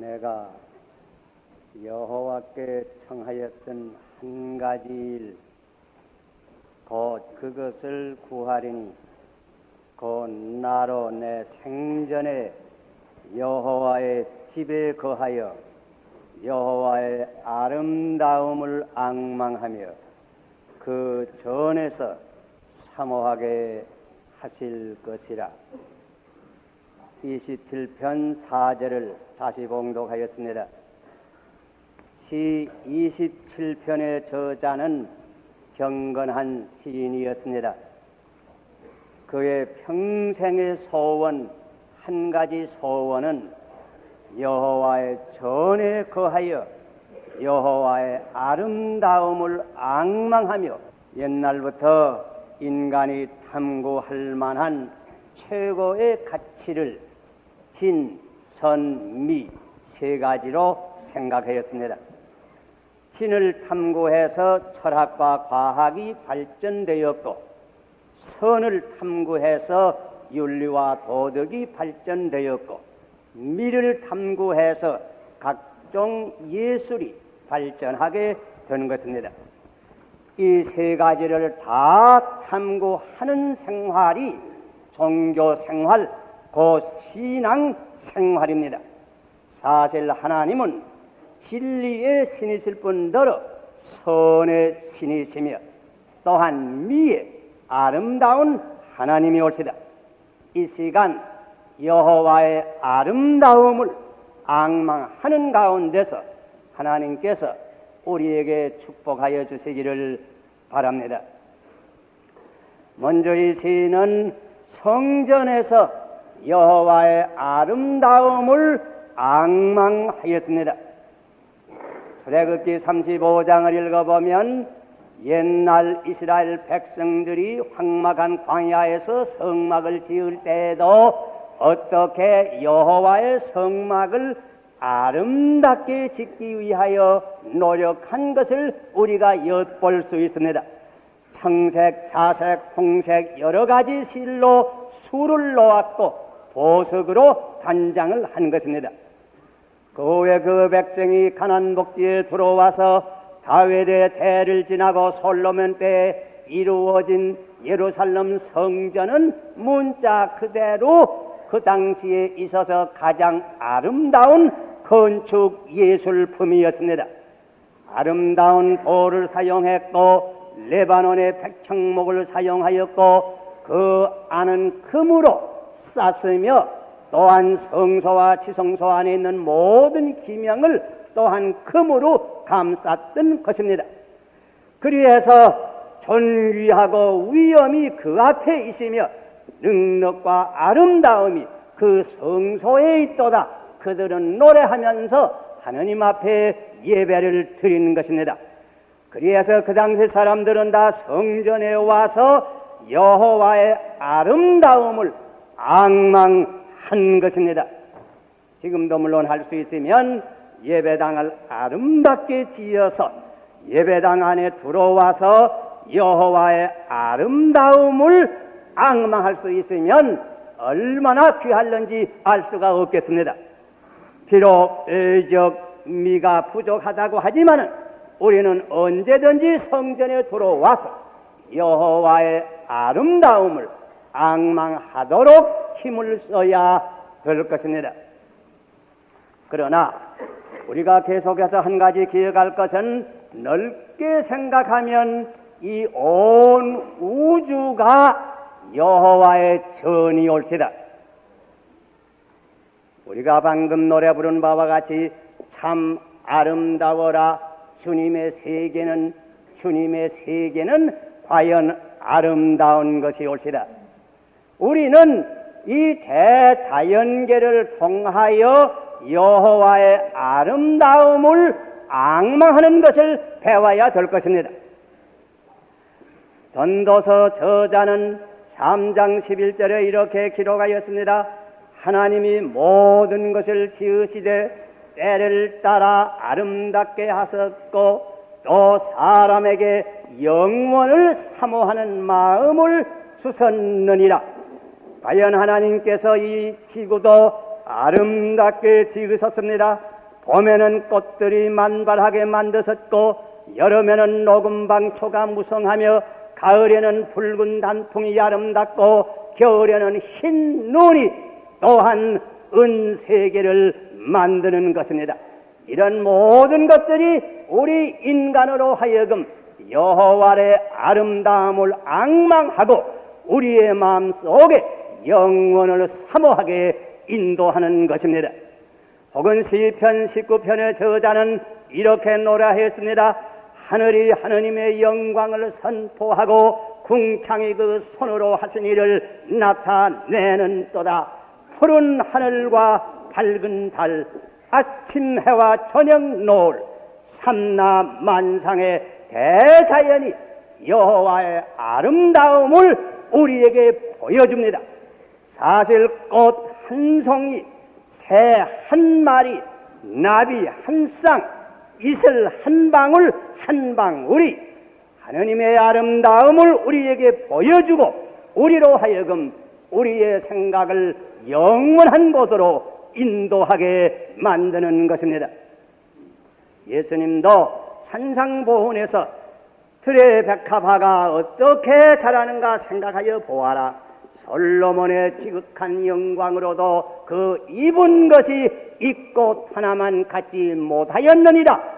내가 여호와께 청하였던 한 가지 일, 곧 그것을 구하리니 곧 나로 내 생전에 여호와의 집에 거하여 여호와의 아름다움을 악망하며 그 전에서 사모하게 하실 것이라. 27편 4절을 다시 봉독하였습니다. 시 27편의 저자는 경건한 시인이었습니다. 그의 평생의 소원, 한 가지 소원은 여호와의 전에 거하여 여호와의 아름다움을 악망하며 옛날부터 인간이 탐구할 만한 최고의 가치를 진, 선, 미 세 가지로 생각하였습니다. 신을 탐구해서 철학과 과학이 발전되었고 선을 탐구해서 윤리와 도덕이 발전되었고 미를 탐구해서 각종 예술이 발전하게 된 것입니다. 이 세 가지를 다 탐구하는 생활이 종교 생활, 곧 신앙 생활입니다. 사실 하나님은 진리의 신이실 뿐더러 선의 신이시며 또한 미의 아름다운 하나님이 올시다. 이 시간 여호와의 아름다움을 악망하는 가운데서 하나님께서 우리에게 축복하여 주시기를 바랍니다. 먼저 이 시인은 성전에서 여호와의 아름다움을 악망하였습니다. 출애굽기 35장을 읽어보면 옛날 이스라엘 백성들이 황막한 광야에서 성막을 지을 때에도 어떻게 여호와의 성막을 아름답게 짓기 위하여 노력한 것을 우리가 엿볼 수 있습니다. 청색, 자색, 홍색 여러 가지 실로 수를 놓았고 보석으로 단장을 한 것입니다. 그 후에 그 백성이 가난 복지에 들어와서 다윗의 대를 지나고 솔로몬 때에 이루어진 예루살렘 성전은 문자 그대로 그 당시에 있어서 가장 아름다운 건축 예술품이었습니다. 아름다운 돌을 사용했고 레바논의 백청목을 사용하였고 그 안은 금으로 쌌으며 또한 성소와 지성소 안에 있는 모든 기명을 또한 금으로 감쌌던 것입니다. 그리해서 존귀하고 위엄이 그 앞에 있으며 능력과 아름다움이 그 성소에 있도다. 그들은 노래하면서 하느님 앞에 예배를 드리는 것입니다. 그리해서 그 당시 사람들은 다 성전에 와서 여호와의 아름다움을 악망한 것입니다. 지금도 물론 할 수 있으면 예배당을 아름답게 지어서 예배당 안에 들어와서 여호와의 아름다움을 악망할 수 있으면 얼마나 귀할는지 알 수가 없겠습니다. 비록 의적 미가 부족하다고 하지만 우리는 언제든지 성전에 들어와서 여호와의 아름다움을 악망하도록 힘을 써야 될 것입니다. 그러나 우리가 계속해서 한 가지 기억할 것은 넓게 생각하면 이 온 우주가 여호와의 전이 올시다. 우리가 방금 노래 부른 바와 같이 참 아름다워라 주님의 세계는 주님의 세계는 과연 아름다운 것이 올시다. 우리는 이 대자연계를 통하여 여호와의 아름다움을 악망하는 것을 배워야 될 것입니다. 전도서 저자는 3장 11절에 이렇게 기록하였습니다. 하나님이 모든 것을 지으시되 때를 따라 아름답게 하셨고 또 사람에게 영원을 사모하는 마음을 주셨느니라. 과연 하나님께서 이 지구도 아름답게 지으셨습니다. 봄에는 꽃들이 만발하게 만드셨고 여름에는 녹음방초가 무성하며 가을에는 붉은 단풍이 아름답고 겨울에는 흰 눈이 또한 은세계를 만드는 것입니다. 이런 모든 것들이 우리 인간으로 하여금 여호와의 아름다움을 악망하고 우리의 마음 속에 영원을 사모하게 인도하는 것입니다. 혹은 시편 19편의 저자는 이렇게 노래했습니다. 하늘이 하느님의 영광을 선포하고 궁창이 그 손으로 하신 일을 나타내는 또다. 푸른 하늘과 밝은 달, 아침 해와 저녁 노을, 삼나 만상의 대자연이 여호와의 아름다움을 우리에게 보여줍니다. 사실 꽃 한 송이, 새 한 마리, 나비 한 쌍, 이슬 한 방울 한 방울이 하느님의 아름다움을 우리에게 보여주고 우리로 하여금 우리의 생각을 영원한 곳으로 인도하게 만드는 것입니다. 예수님도 산상보훈에서 들의 백합화가 어떻게 자라는가 생각하여 보아라. 솔로몬의 지극한 영광으로도 그 입은 것이 이꽃 하나만 갖지 못하였느니라.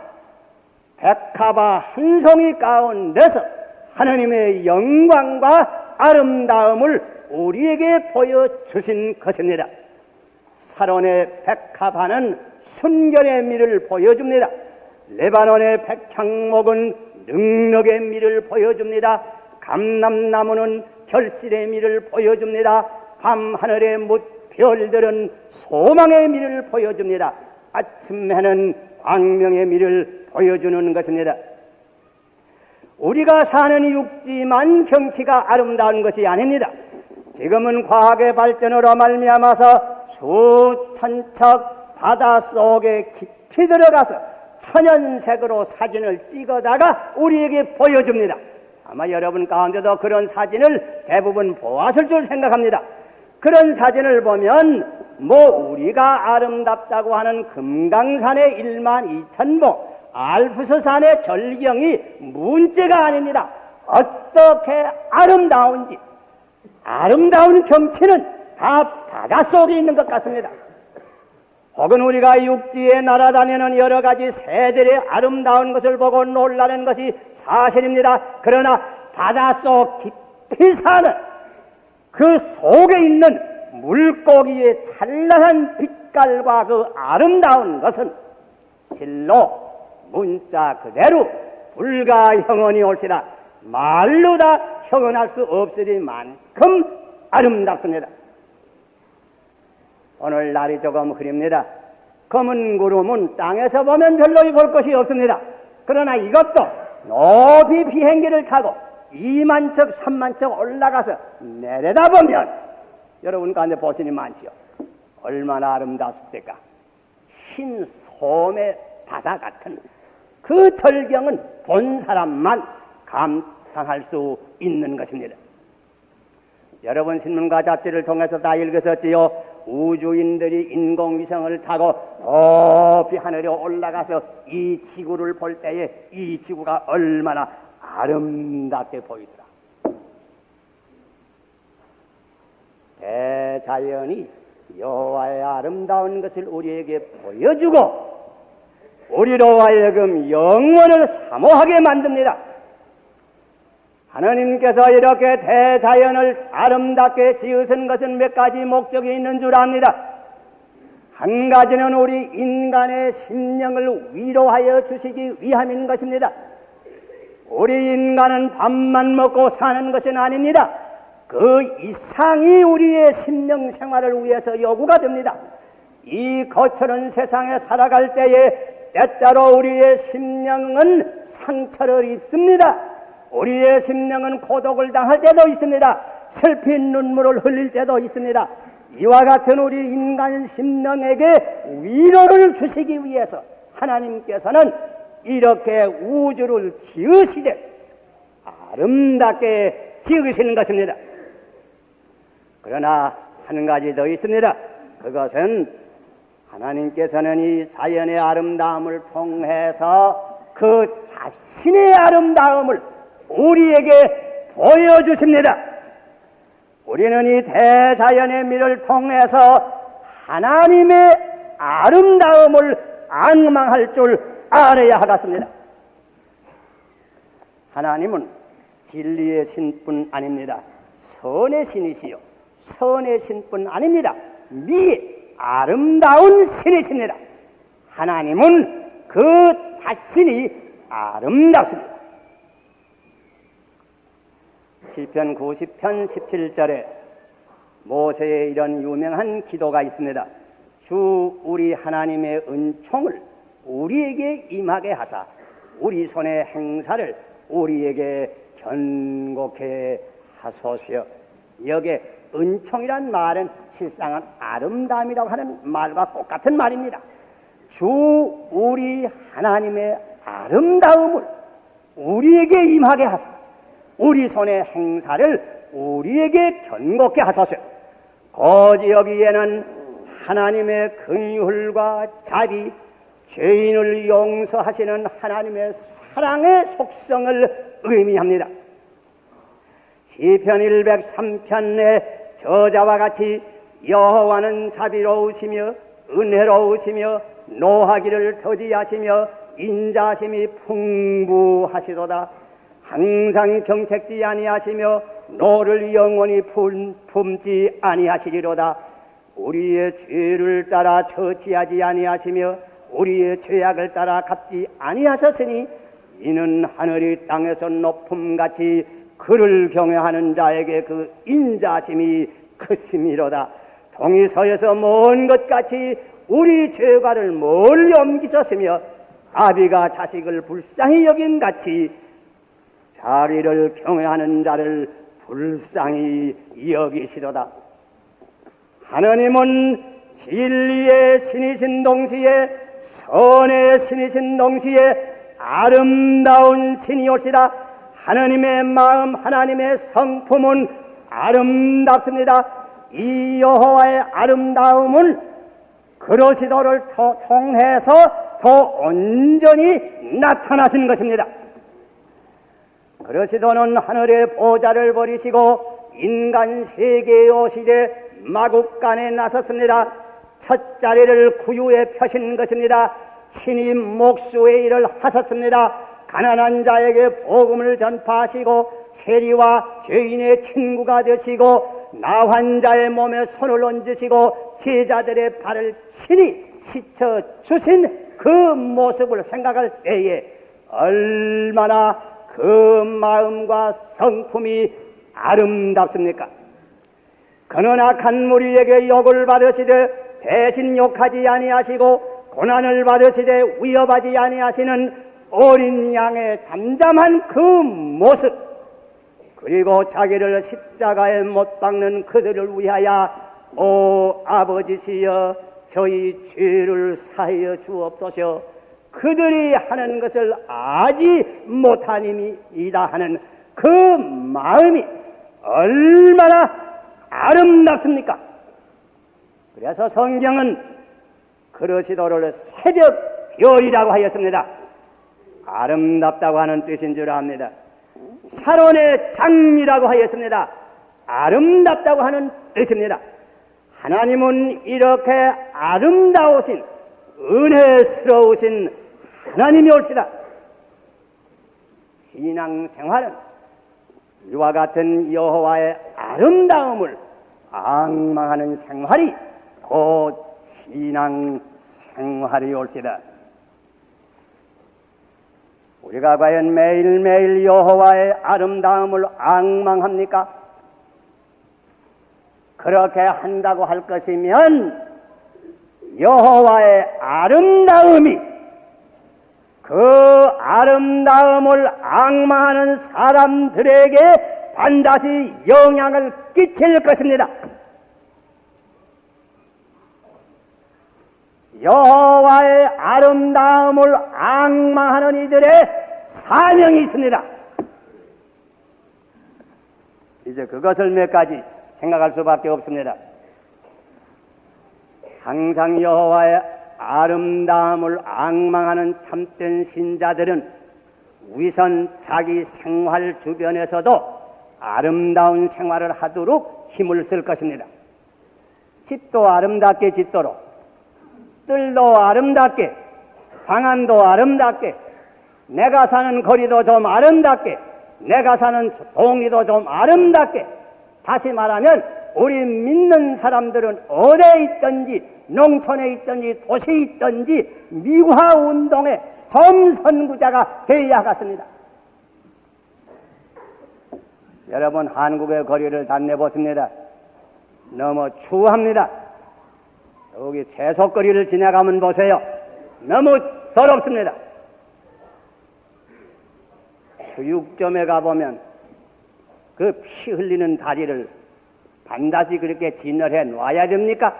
백합화 한 송이 가운데서 하나님의 영광과 아름다움을 우리에게 보여주신 것입니다. 사론의 백합화는 순결의 미를 보여줍니다. 레바논의 백향목은 능력의 미를 보여줍니다. 감람나무는 결실의 미를 보여줍니다. 밤하늘의 무별들은 소망의 미를 보여줍니다. 아침 해는 광명의 미를 보여주는 것입니다. 우리가 사는 육지만 경치가 아름다운 것이 아닙니다. 지금은 과학의 발전으로 말미암아서 수천 척 바다 속에 깊이 들어가서 천연색으로 사진을 찍어다가 우리에게 보여줍니다. 아마 여러분 가운데도 그런 사진을 대부분 보았을 줄 생각합니다. 그런 사진을 보면 뭐 우리가 아름답다고 하는 금강산의 1만 2천보, 알프스 산의 절경이 문제가 아닙니다. 어떻게 아름다운지, 아름다운 경치는 다 바닷속에 있는 것 같습니다. 혹은 우리가 육지에 날아다니는 여러 가지 새들의 아름다운 것을 보고 놀라는 것이 사실입니다. 그러나 바닷속 깊이 사는 그 속에 있는 물고기의 찬란한 빛깔과 그 아름다운 것은 실로 문자 그대로 불가 형언이 올시라 말로 다 형언할 수 없으리 만큼 아름답습니다. 오늘 날이 조금 흐립니다. 검은 구름은 땅에서 보면 별로 볼 것이 없습니다. 그러나 이것도 높이 비행기를 타고 2만 척, 3만 척 올라가서 내려다보면 여러분 가운데 보시니 많지요. 얼마나 아름답습니까? 흰 솜의 바다 같은 그 절경은 본 사람만 감상할 수 있는 것입니다. 여러분 신문과 잡지를 통해서 다 읽으셨지요. 우주인들이 인공위성을 타고 높이 하늘에 올라가서 이 지구를 볼 때에 이 지구가 얼마나 아름답게 보이더라. 대자연이 여호와의 아름다운 것을 우리에게 보여주고 우리로 하여금 영원을 사모하게 만듭니다. 하나님께서 이렇게 대자연을 아름답게 지으신 것은 몇 가지 목적이 있는 줄 압니다. 한 가지는 우리 인간의 심령을 위로하여 주시기 위함인 것입니다. 우리 인간은 밥만 먹고 사는 것은 아닙니다. 그 이상이 우리의 심령 생활을 위해서 요구가 됩니다. 이 거처는 세상에 살아갈 때에 때때로 우리의 심령은 상처를 입습니다. 우리의 심령은 고독을 당할 때도 있습니다. 슬픈 눈물을 흘릴 때도 있습니다. 이와 같은 우리 인간 심령에게 위로를 주시기 위해서 하나님께서는 이렇게 우주를 지으시되 아름답게 지으시는 것입니다. 그러나 한 가지 더 있습니다. 그것은 하나님께서는 이 자연의 아름다움을 통해서 그 자신의 아름다움을 우리에게 보여주십니다. 우리는 이 대자연의 미를 통해서 하나님의 아름다움을 악망할 줄 알아야 하겠습니다. 하나님은 진리의 신뿐 아닙니다. 선의 신이시요. 선의 신뿐 아닙니다. 미 아름다운 신이십니다. 하나님은 그 자신이 아름답습니다. 시편 90편 17절에 모세의 이런 유명한 기도가 있습니다. 주 우리 하나님의 은총을 우리에게 임하게 하사 우리 손의 행사를 우리에게 견고케 하소서. 여기에 은총이란 말은 실상은 아름다움이라고 하는 말과 똑같은 말입니다. 주 우리 하나님의 아름다움을 우리에게 임하게 하사 우리 손의 행사를 우리에게 견고케 하소서. 거지 여기에는 하나님의 긍휼과 자비, 죄인을 용서하시는 하나님의 사랑의 속성을 의미합니다. 시편 103편의 저자와 같이 여호와는 자비로우시며 은혜로우시며 노하기를 더디하시며 인자심이 풍부하시도다. 항상 경책지 아니하시며 노를 영원히 품, 품지 아니하시리로다. 우리의 죄를 따라 처치하지 아니하시며 우리의 죄악을 따라 갚지 아니하셨으니 이는 하늘이 땅에서 높음같이 그를 경외하는 자에게 그 인자심이 크심이로다. 동이 서에서 먼 것 같이 우리 죄가를 멀리 옮기셨으며 아비가 자식을 불쌍히 여긴 같이 자리를 경외하는 자를 불쌍히 여기시도다. 하나님은 진리의 신이신 동시에 선의 신이신 동시에 아름다운 신이오시다. 하나님의 마음, 하나님의 성품은 아름답습니다. 이 여호와의 아름다움은 그러시도를 통해서 더 온전히 나타나신 것입니다. 그러시도는 하늘의 보좌를 버리시고 인간 세계에 오시되 마국간에 나섰습니다. 첫 자리를 구유에 펴신 것입니다. 친히 목수의 일을 하셨습니다. 가난한 자에게 복음을 전파하시고 세리와 죄인의 친구가 되시고 나 환자의 몸에 손을 얹으시고 제자들의 발을 친히 씻어 주신 그 모습을 생각할 때에 얼마나 그 마음과 성품이 아름답습니까? 그는 악한 무리에게 욕을 받으시되 대신 욕하지 아니하시고 고난을 받으시되 위협하지 아니하시는 어린 양의 잠잠한 그 모습 그리고 자기를 십자가에 못 박는 그들을 위하여 오 아버지시여 저희 죄를 사하여 주옵소서 그들이 하는 것을 아지 못하님이다 하는 그 마음이 얼마나 아름답습니까? 그래서 성경은 그러시도를 새벽 별이라고 하였습니다. 아름답다고 하는 뜻인 줄 압니다. 사론의 장미라고 하였습니다. 아름답다고 하는 뜻입니다. 하나님은 이렇게 아름다우신 은혜스러우신 하나님이 올시다. 신앙생활은 이와 같은 여호와의 아름다움을 악망하는 생활이 곧 신앙 생활이 올지다. 우리가 과연 매일매일 여호와의 아름다움을 악망합니까? 그렇게 한다고 할 것이면 여호와의 아름다움이 그 아름다움을 악마하는 사람들에게 반드시 영향을 끼칠 것입니다. 여호와의 아름다움을 악마하는 이들의 사명이 있습니다. 이제 그것을 몇 가지 생각할 수밖에 없습니다. 항상 여호와의 아름다움을 앙망하는 참된 신자들은 위선 자기 생활 주변에서도 아름다운 생활을 하도록 힘을 쓸 것입니다. 집도 아름답게 짓도록, 뜰도 아름답게, 방안도 아름답게, 내가 사는 거리도 좀 아름답게, 내가 사는 동리도 좀 아름답게. 다시 말하면 우리 믿는 사람들은 어디에 있든지 농촌에 있든지 도시에 있든지 미화 운동의 점선구자가 되어야겠습니다. 여러분 한국의 거리를 달려보십니다. 너무 추합니다. 여기 채소거리를 지나가면 보세요. 너무 더럽습니다. 수육점에 가보면 그 피 흘리는 다리를 반드시 그렇게 진열해 놔야 됩니까?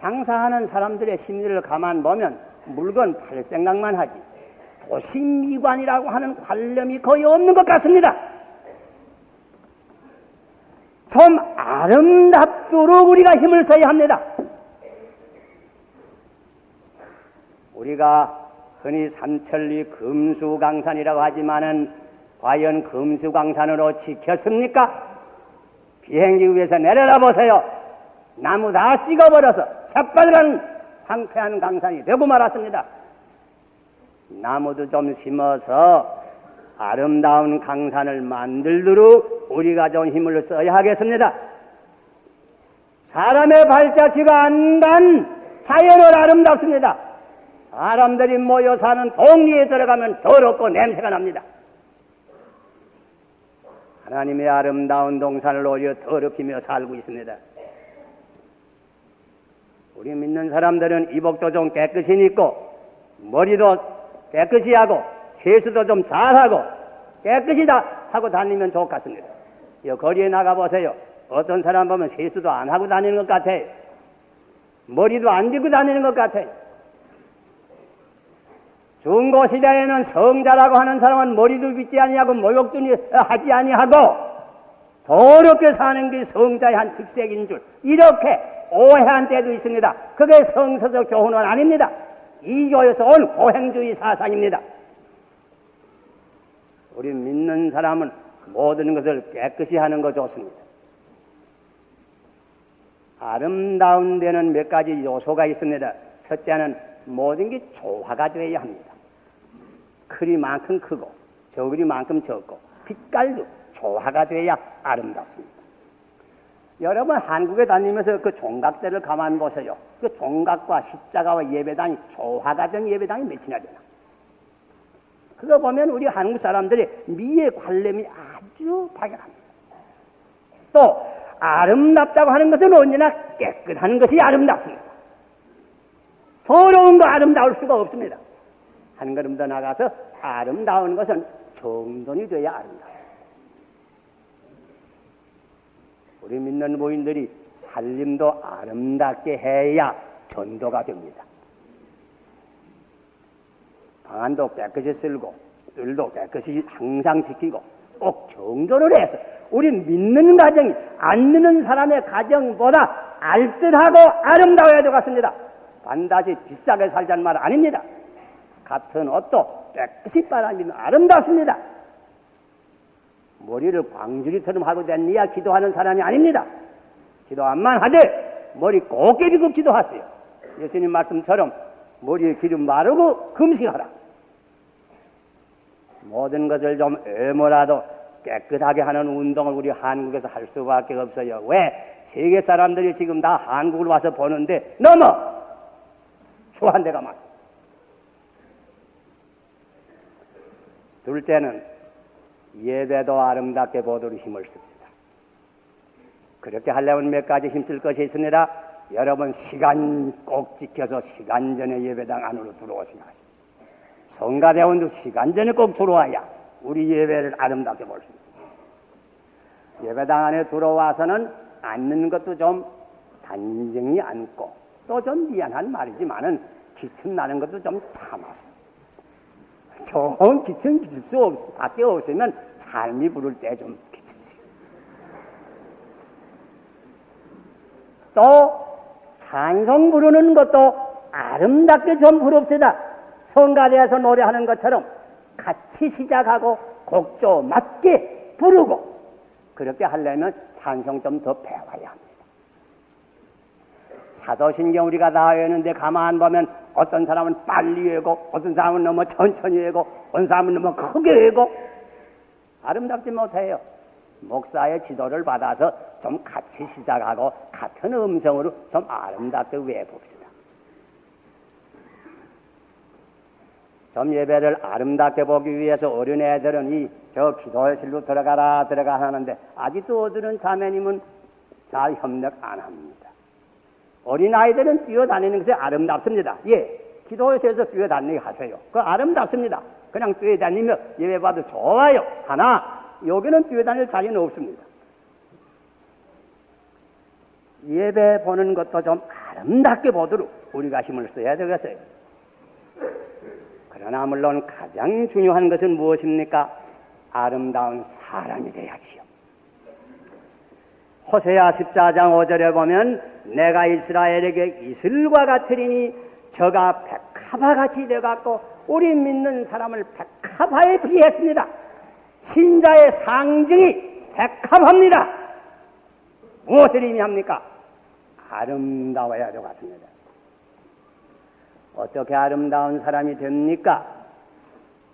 장사하는 사람들의 심리를 가만 보면 물건 팔 생각만 하지 도시미관이라고 하는 관념이 거의 없는 것 같습니다. 좀 아름답도록 우리가 힘을 써야 합니다. 우리가 흔히 삼천리 금수강산이라고 하지만은 과연 금수강산으로 지켰습니까? 비행기 위에서 내려다 보세요. 나무 다 찍어버려서 새빨간 황폐한 강산이 되고 말았습니다. 나무도 좀 심어서 아름다운 강산을 만들도록 우리가 좀 힘을 써야 하겠습니다. 사람의 발자취가 안 간 자연은 아름답습니다. 사람들이 모여 사는 동리에 들어가면 더럽고 냄새가 납니다. 하나님의 아름다운 동산을 오히려 더럽히며 살고 있습니다. 우리 믿는 사람들은 이복도 좀 깨끗이 입고 머리도 깨끗이 하고 세수도 좀 잘하고 깨끗이 다 하고 다니면 좋겠습니다. 이 거리에 나가 보세요. 어떤 사람 보면 세수도 안 하고 다니는 것 같아요. 머리도 안 빗고 다니는 것 같아요. 중고 시대에는 성자라고 하는 사람은 머리도 빗지 아니하고 모욕도 하지 아니하고 더럽게 사는 게 성자의 한 특색인 줄 이렇게 오해한 때도 있습니다. 그게 성서적 교훈은 아닙니다. 이교에서 온 고행주의 사상입니다. 우리 믿는 사람은 모든 것을 깨끗이 하는 거 좋습니다. 아름다운 데는 몇 가지 요소가 있습니다. 첫째는 모든 게 조화가 되어야 합니다. 크리만큼 크고 저울이만큼 적고 빛깔도 조화가 되어야 아름답습니다. 여러분 한국에 다니면서 그 종각대를 가만 보세요. 그 종각과 십자가와 예배당이 조화가 된 예배당이 몇이나 되나? 그거 보면 우리 한국 사람들의 미의 관념이 아주 박연합니다. 또 아름답다고 하는 것은 언제나 깨끗한 것이 아름답습니다. 더러운 거 아름다울 수가 없습니다. 한 걸음 더 나가서 아름다운 것은 정돈이 돼야 아름다워요. 우리 믿는 부인들이 살림도 아름답게 해야 전도가 됩니다. 방안도 깨끗이 쓸고 뜰도 깨끗이 항상 지키고 꼭 정돈을 해서 우리 믿는 가정이 안 믿는 사람의 가정보다 알뜰하고 아름다워야 되겠습니다. 반드시 비싸게 살자는 말 아닙니다. 같은 옷도 깨끗이 빨아주면 아름답습니다. 머리를 광주리처럼 하고 다니야 기도하는 사람이 아닙니다. 기도한만 하되 머리 곱게 비고 기도하세요. 예수님 말씀처럼 머리에 기름 마르고 금식하라. 모든 것을 좀 애모라도 깨끗하게 하는 운동을 우리 한국에서 할 수밖에 없어요. 왜? 세계 사람들이 지금 다 한국을 와서 보는데 너무 추한 데가 많아. 둘째는 예배도 아름답게 보도록 힘을 씁니다. 그렇게 하려면 몇 가지 힘쓸 것이 있습니다. 여러분 시간 꼭 지켜서 시간 전에 예배당 안으로 들어오시면 성가대원도 시간 전에 꼭 들어와야 우리 예배를 아름답게 볼 수 있습니다. 예배당 안에 들어와서는 앉는 것도 좀 단정히 앉고 또 좀 미안한 말이지만은 기침 나는 것도 좀 참아서 좋은 기침 기칠 수 없, 밖에 없으면 삶이 부를 때 좀 기치세요. 또 찬송 부르는 것도 아름답게 좀 부릅시다. 성가대에서 노래하는 것처럼 같이 시작하고 곡조 맞게 부르고 그렇게 하려면 찬송 좀 더 배워야 합니다. 사도신경 우리가 다 외우는데 가만 보면 어떤 사람은 빨리 외고 어떤 사람은 너무 천천히 외고 어떤 사람은 너무 크게 외고 아름답지 못해요. 목사의 지도를 받아서 좀 같이 시작하고 같은 음성으로 좀 아름답게 외봅시다. 좀 예배를 아름답게 보기 위해서 어린애들은 이 저 기도실로 들어가라 들어가 하는데 아직도 어들은 자매님은 잘 협력 안 합니다. 어린아이들은 뛰어다니는 것이 아름답습니다. 예, 기도실에서 뛰어다니게 하세요. 그 아름답습니다. 그냥 뛰어다니며 예배 봐도 좋아요. 하나, 여기는 뛰어다닐 자리는 없습니다. 예배 보는 것도 좀 아름답게 보도록 우리가 힘을 써야 되겠어요. 그러나 물론 가장 중요한 것은 무엇입니까? 아름다운 사람이 돼야지요. 호세아 14장 5절에 보면 내가 이스라엘에게 이슬과 같으리니 저가 백합화 같이 되어갖고 우리 믿는 사람을 백합화에 비했습니다. 신자의 상징이 백합합니다. 무엇을 의미합니까? 아름다워야 되겠습니다. 어떻게 아름다운 사람이 됩니까?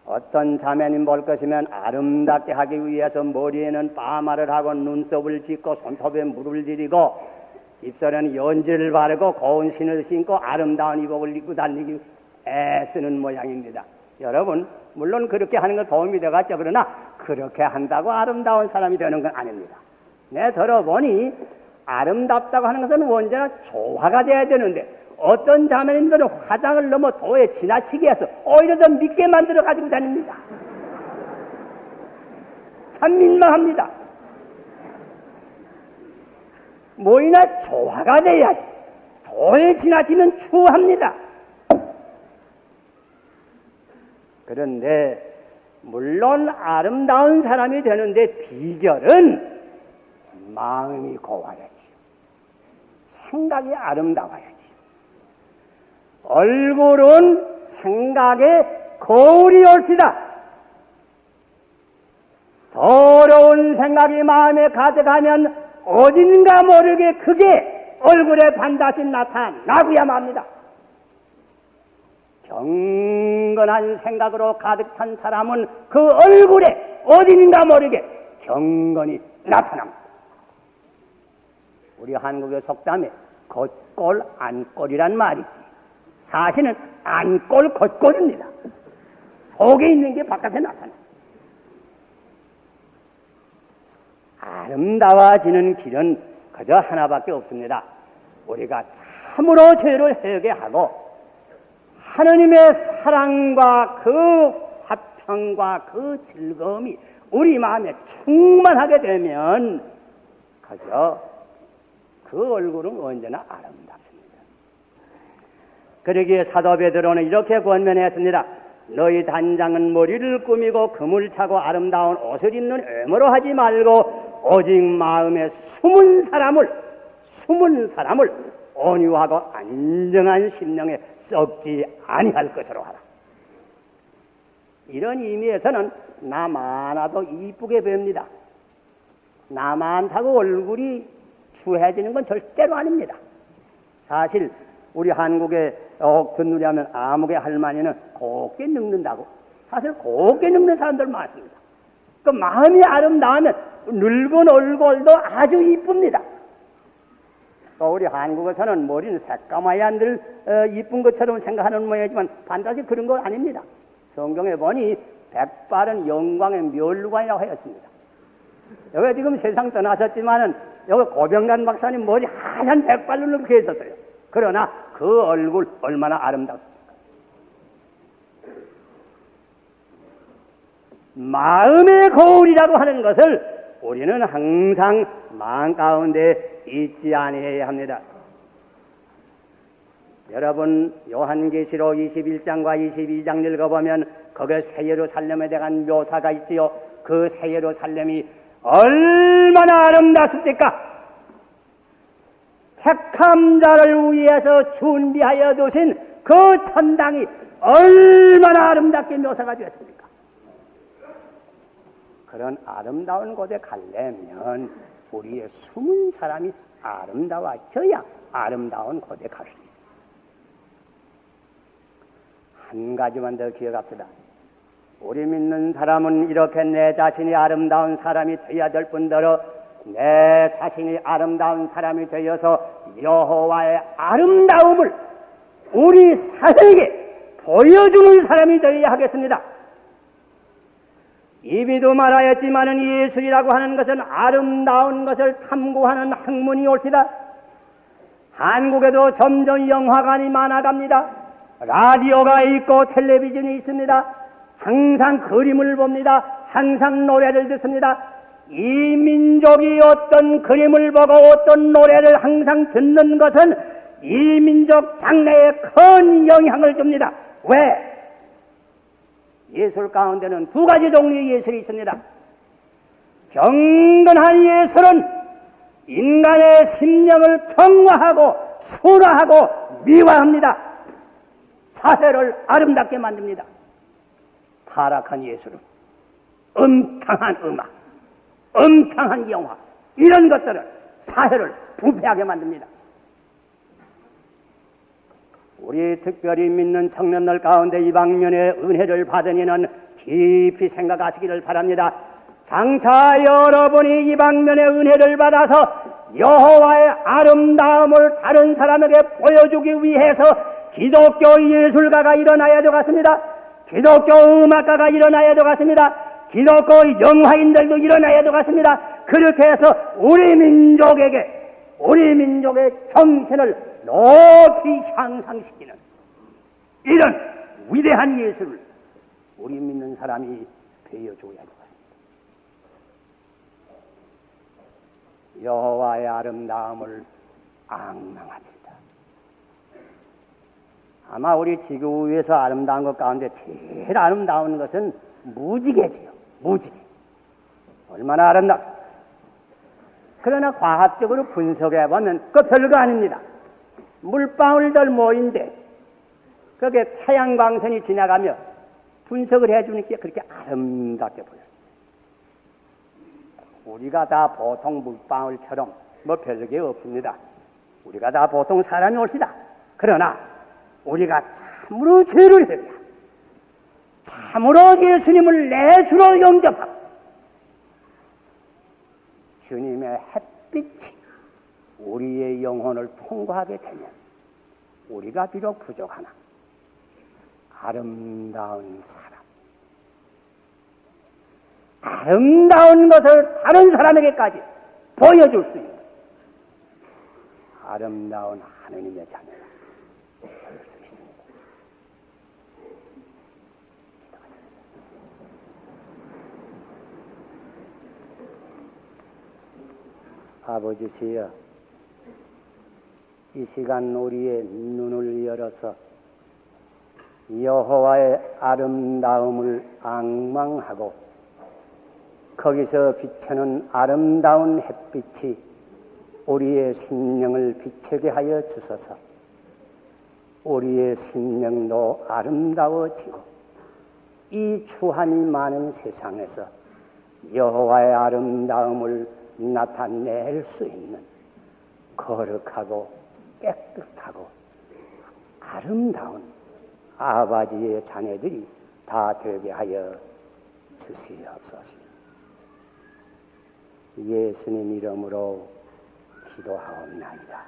어떤 자매님 볼 것이면 아름답게 하기 위해서 머리에는 파마를 하고 눈썹을 짓고 손톱에 물을 들이고 입술에는 연지를 바르고 고운 신을 신고 아름다운 이복을 입고 다니기 애쓰는 모양입니다. 여러분, 물론 그렇게 하는 건 도움이 되겠죠. 그러나 그렇게 한다고 아름다운 사람이 되는 건 아닙니다. 내 들어보니 아름답다고 하는 것은 언제나 조화가 돼야 되는데 어떤 자매님들은 화장을 너무 도에 지나치게 해서 오히려 더 믿게 만들어 가지고 다닙니다. 참 민망합니다. 뭐이나 조화가 돼야지. 도에 지나치면 추합니다. 그런데 물론 아름다운 사람이 되는데 비결은 마음이 고와야지요. 생각이 아름다워야지. 얼굴은 생각에 거울이 올시다. 더러운 생각이 마음에 가득하면 어딘가 모르게 그게 얼굴에 반드시 나타나고야 맙니다. 경건한 생각으로 가득 찬 사람은 그 얼굴에 어딘가 모르게 경건이 나타납니다. 우리 한국의 속담에 겉골 안골이란 말이지. 사실은 안골 겉골입니다. 속에 있는 게 바깥에 나타나. 아름다워지는 길은 그저 하나밖에 없습니다. 우리가 참으로 죄를 회개하고 하느님의 사랑과 그 화평과 그 즐거움이 우리 마음에 충만하게 되면 그저 그 얼굴은 언제나 아름답습니다. 그러기에 사도 베드로는 이렇게 권면했습니다. 너희 단장은 머리를 꾸미고 금을 차고 아름다운 옷을 입는 애모로 하지 말고 오직 마음에 숨은 사람을 숨은 사람을 온유하고 안정한 심령에 썩지 아니할 것으로 하라. 이런 의미에서는 나 많아도 이쁘게 봅니다. 나 많다고 얼굴이 추해지는 건 절대로 아닙니다. 사실 우리 한국의 어, 건누리하면 아무개 할머니는 곱게 늙는다고. 사실 곱게 늙는 사람들 많습니다. 그 마음이 아름다우면 늙은 얼굴도 아주 이쁩니다. 또 우리 한국에서는 머리는 새까마야 늘 어, 이쁜 것처럼 생각하는 모양이지만 반드시 그런 거 아닙니다. 성경에 보니 백발은 영광의 멸루관이라고 하였습니다. 여기 지금 세상 떠나셨지만은 여기 고병란 박사님 머리 하얀 백발로 이렇게 있었어요. 그러나 그 얼굴 얼마나 아름답습니까? 마음의 거울이라고 하는 것을 우리는 항상 마음 가운데 잊지 아니해야 합니다. 여러분 요한계시록 21장과 22장 읽어보면 거기에 새 예루살렘에 대한 묘사가 있지요. 그 새 예루살렘이 얼마나 아름답습니까? 택함 자를 위해서 준비하여 두신 그 천당이 얼마나 아름답게 묘사가 되었습니까? 그런 아름다운 곳에 가려면 우리의 숨은 사람이 아름다워져야 아름다운 곳에 갈 수 있습니다. 한 가지만 더 기억합시다. 우리 믿는 사람은 이렇게 내 자신이 아름다운 사람이 되어야 될 뿐더러 내 자신이 아름다운 사람이 되어서 여호와의 아름다움을 우리 사회에게 보여주는 사람이 되어야 하겠습니다. 이비도 말하였지만은 예술이라고 하는 것은 아름다운 것을 탐구하는 학문이 옳시다. 한국에도 점점 영화관이 많아갑니다. 라디오가 있고 텔레비전이 있습니다. 항상 그림을 봅니다. 항상 노래를 듣습니다. 이 민족이 어떤 그림을 보고 어떤 노래를 항상 듣는 것은 이 민족 장래에 큰 영향을 줍니다. 왜? 예술 가운데는 두 가지 종류의 예술이 있습니다. 경건한 예술은 인간의 심령을 평화하고 순화하고 미화합니다. 사회를 아름답게 만듭니다. 타락한 예술은 엄탕한 음악, 엄탕한 영화, 이런 것들은 사회를 부패하게 만듭니다. 우리 특별히 믿는 청년들 가운데 이 방면에 은혜를 받은 이는 깊이 생각하시기를 바랍니다. 장차 여러분이 이 방면에 은혜를 받아서 여호와의 아름다움을 다른 사람에게 보여주기 위해서 기독교 예술가가 일어나야 되겠습니다. 기독교 음악가가 일어나야 되겠습니다. 기독교 영화인들도 일어나야 되겠습니다. 그렇게 해서 우리 민족에게 우리 민족의 정신을 높이 향상시키는 이런 위대한 예술을 우리 믿는 사람이 배워줘야 되겠습니다. 여호와의 아름다움을 앙망합니다. 아마 우리 지구 위에서 아름다운 것 가운데 제일 아름다운 것은 무지개지요. 무지개. 얼마나 아름답습니까? 그러나 과학적으로 분석해 보면 그 별거 아닙니다. 물방울들 모인데 거기에 태양광선이 지나가며 분석을 해주니까 그렇게 아름답게 보여요. 우리가 다 보통 물방울처럼 뭐 별게 없습니다. 우리가 다 보통 사람이 옳시다. 그러나 우리가 참으로 죄를 해야 참으로 예수님을 내수로 영접하고 주님의 햇빛이 우리의 영혼을 통과하게 되면 우리가 비록 부족하나 아름다운 사람, 아름다운 것을 다른 사람에게까지 보여줄 수 있는 아름다운 하느님의 자녀가 될 수 있습니다. 아버지시여, 이 시간 우리의 눈을 열어서 여호와의 아름다움을 앙망하고 거기서 비치는 아름다운 햇빛이 우리의 심령을 비치게 하여 주소서. 우리의 심령도 아름다워지고 이 추함이 많은 세상에서 여호와의 아름다움을 나타낼 수 있는 거룩하고 깨끗하고 아름다운 아버지의 자녀들이 다 되게 하여 주시옵소서. 예수님 이름으로 기도하옵나이다.